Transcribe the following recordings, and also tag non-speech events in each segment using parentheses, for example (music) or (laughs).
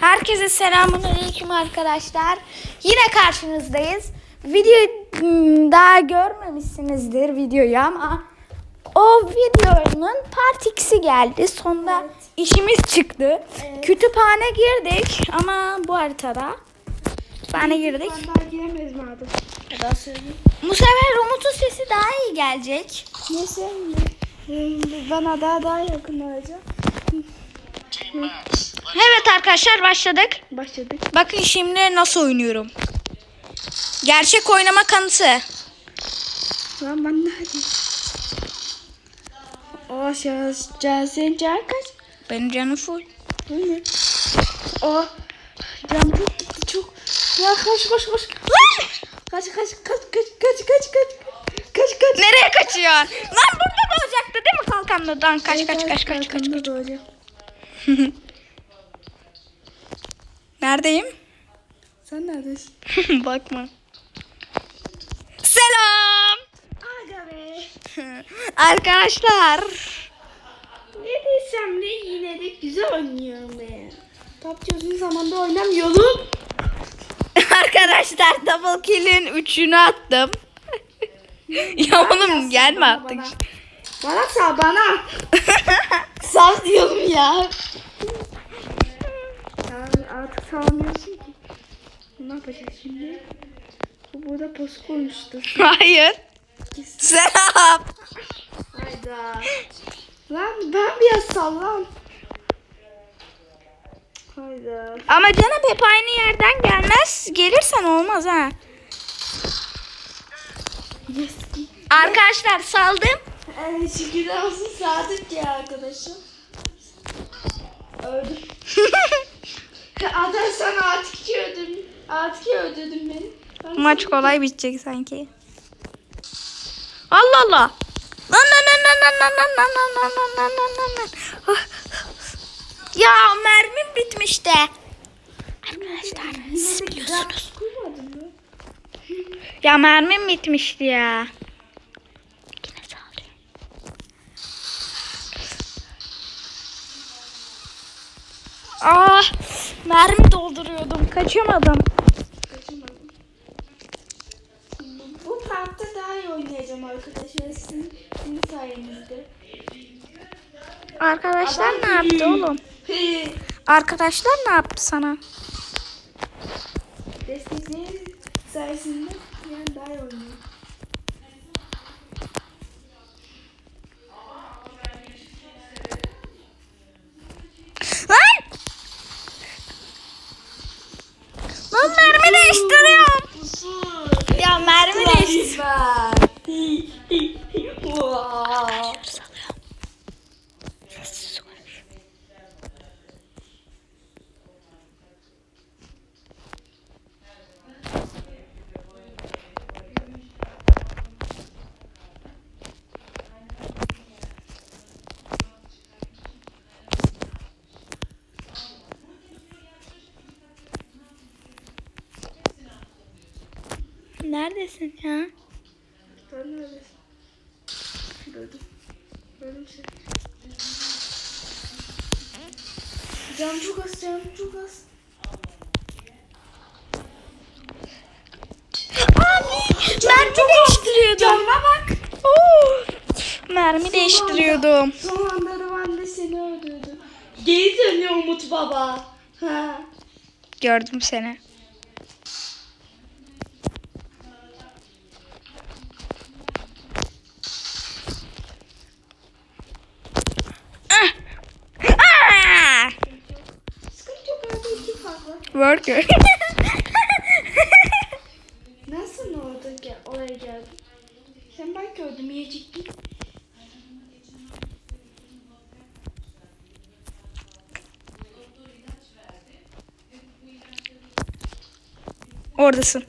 Herkese selamun aleyküm arkadaşlar. Yine karşınızdayız. Video hmm, daha görmemişsinizdir videoyu ama o videonun part 2'si geldi. Sonunda işimiz çıktı. Kütüphane girdik ama bu haritada kütüphane girdik. Söyleyeyim. Bu sefer Umut'un sesi daha iyi gelecek. Neyse. Bana daha daha yakın olacak. Evet arkadaşlar başladık. Başladık. Bakın şimdi nasıl oynuyorum. Gerçek oynama kanıtı. Lan ben neredeyim? O Casen can kaç? Benim canım full. Ne? O cam çok çok. Ya kaç koş koş. Kaç kaç kaç kaç kaç kaç kaç. Kaç kaç. Nereye kaçıyorsun? Lan burada da olacaktı değil mi kalkanlıdan? Kaç Evet, kaç evet, kaç kaç kaç. (laughs) Neredeyim? Sen neredesin? (laughs) Bakma. Selam. Aga be. (laughs) Arkadaşlar. Ne desem de yine de güzel oynuyorum be. PUBG uzun zamanda oynamıyorum. (laughs) Arkadaşlar double kill'in üçünü attım. ya oğlum gelme artık. bana. Sal bana. Sal diyorum ya. Artık salmıyorsun ki. Ne yapacağız şimdi? Bu burada post koymuştu. (laughs) Hayır. Selam. Hayda. Lan ben biraz sallan. Hayda. Ama canım hep aynı yerden gelmez. Gelirsen olmaz ha. Yes. Arkadaşlar saldım. Evet şükürler olsun Sadık ya arkadaşım. Öldüm. (laughs) Adam sana artık öldürdüm. Artık iki öldürdün beni. Ben Maç kolay bitecek sanki. Allah Allah. Lan lan lan lan lan lan lan lan lan lan lan lan lan lan. Ah. Ya mermim bitmişti. Arkadaşlar siz biliyorsunuz. Ya mermim bitmişti ya. Ah mermi dolduruyordum kaçamadım. Kaçamadım. Bu parkta daha iyi oynayacağım arkadaşlar sizin, sizin sayenizde. Arkadaşlar ne yaptı oğlum? (laughs) Arkadaşlar ne yaptı sana? Desteklerin sayesinde yani daha iyi oynuyorum. süper. Neredesin ya? Canım çok az, canım çok az. Abi mermi değiştiriyordum. Canıma bak. Oo, mermi değiştiriyordum. Son anda da ben de seni öldürdüm. Geri dönüyor Umut Baba. Ha. Gördüm seni. Worker. (laughs) Nasıl orada gel, oraya geldin? Sen ben gördüm yiyecektin. Oradasın.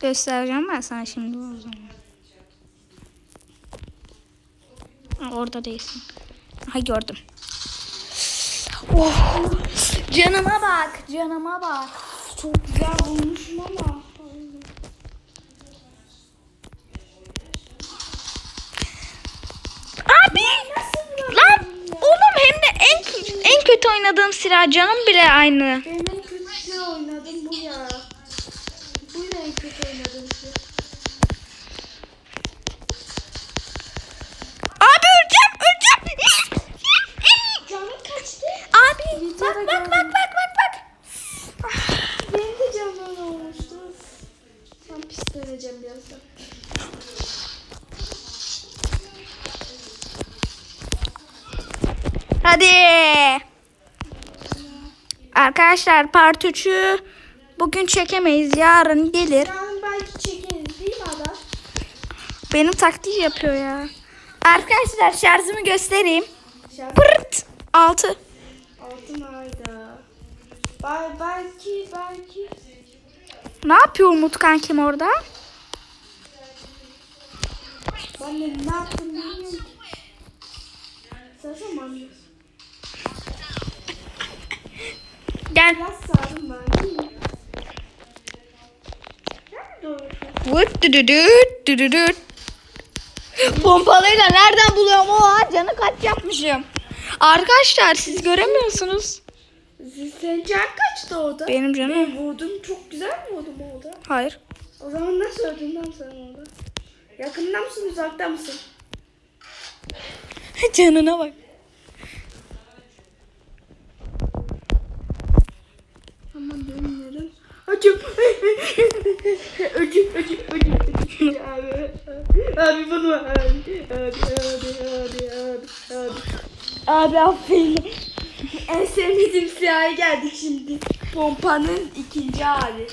Göstereceğim ben sana şimdi o zaman. Orada değilsin. Ha gördüm. Oh. Canıma bak. Canıma bak. Çok güzel bulmuşum ama. Abi. Lan oğlum hem de en en kötü oynadığım silah canım bile aynı. Benim Arkadaşlar part 3'ü bugün çekemeyiz. Yarın gelir. Yarın belki çekeriz değil mi adam? Benim taktiği yapıyor ya. Arkadaşlar şarjımı göstereyim. Şarkı Pırt. 6. altın ayda. Bel belki belki. Ne yapıyor Umut kankim orada? Ben de ne yaptım bilmiyorum. Sen Gel. Vıt düdüdüt düdüdüt. Pompalıyla nereden buluyorum o canı kaç yapmışım. Arkadaşlar siz göremiyorsunuz. Senin can kaçtı orada? Benim canım. Ben vurdum çok güzel mi vurdum orada? Hayır. O zaman nasıl öldün lan sen orada? Yakında mısın uzakta mısın? (laughs) Canına bak. Aman dönüyorum. Acım. Acım, acım, acım, acım. Abi, abi bunu abi. Abi, abi, abi, abi, abi. Abi aferin. En sevmediğim siyaha geldik şimdi. Pompanın ikinci hali.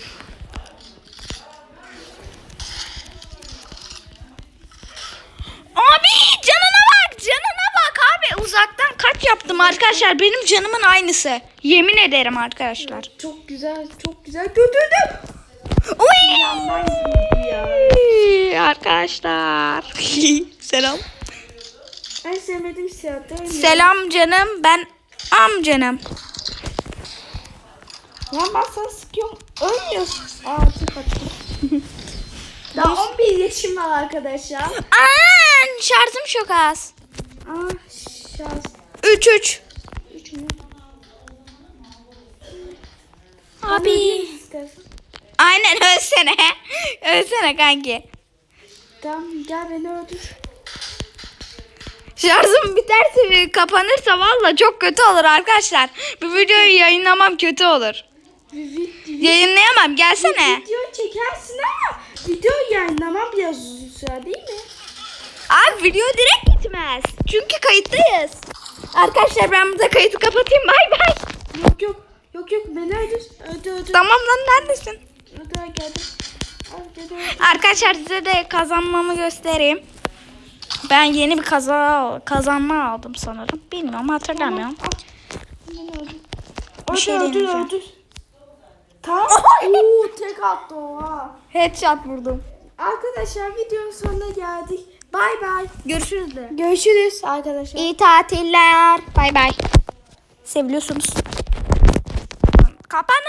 Yaptım arkadaşlar benim canımın aynısı. Yemin ederim arkadaşlar. Çok güzel, çok güzel götürdüm. Uy! Arkadaşlar. (laughs) Selam. En sevmediğim siyah değil mi? Selam canım ben amcanım. Ya ben sana sıkıyorum. Ölmüyorsun. Aa çok açtım. (laughs) Daha 11 yaşım var arkadaşlar. Aa, şarjım çok az. Aa şans. 3 3. 3 mü? Abi. Aynen ölsene. (laughs) ölsene kanki. Tamam gel beni öldür. Şarjım biterse kapanırsa valla çok kötü olur arkadaşlar. Bu videoyu yayınlamam kötü olur. Yayınlayamam gelsene. video çekersin ama video yayınlamam biraz uzun süre değil mi? Abi video direkt gitmez. Çünkü kayıttayız. Arkadaşlar ben burada kayıtı kapatayım. Bay bay. Yok yok. Yok yok beni öldür. Öldür öldür. Tamam lan neredesin? Öldür geldim. Arkadaşlar size de kazanmamı göstereyim. Ben yeni bir kaza kazanma aldım sanırım. Bilmiyorum hatırlamıyorum. Bir şey öldür deneyeceğim. öldür. Tamam. Oo tek attı oha. Headshot vurdum. Arkadaşlar videonun sonuna geldik. Bay bay. Görüşürüz de. Görüşürüz arkadaşlar. İyi tatiller. Bay bay. Seviliyorsunuz. Kapanın.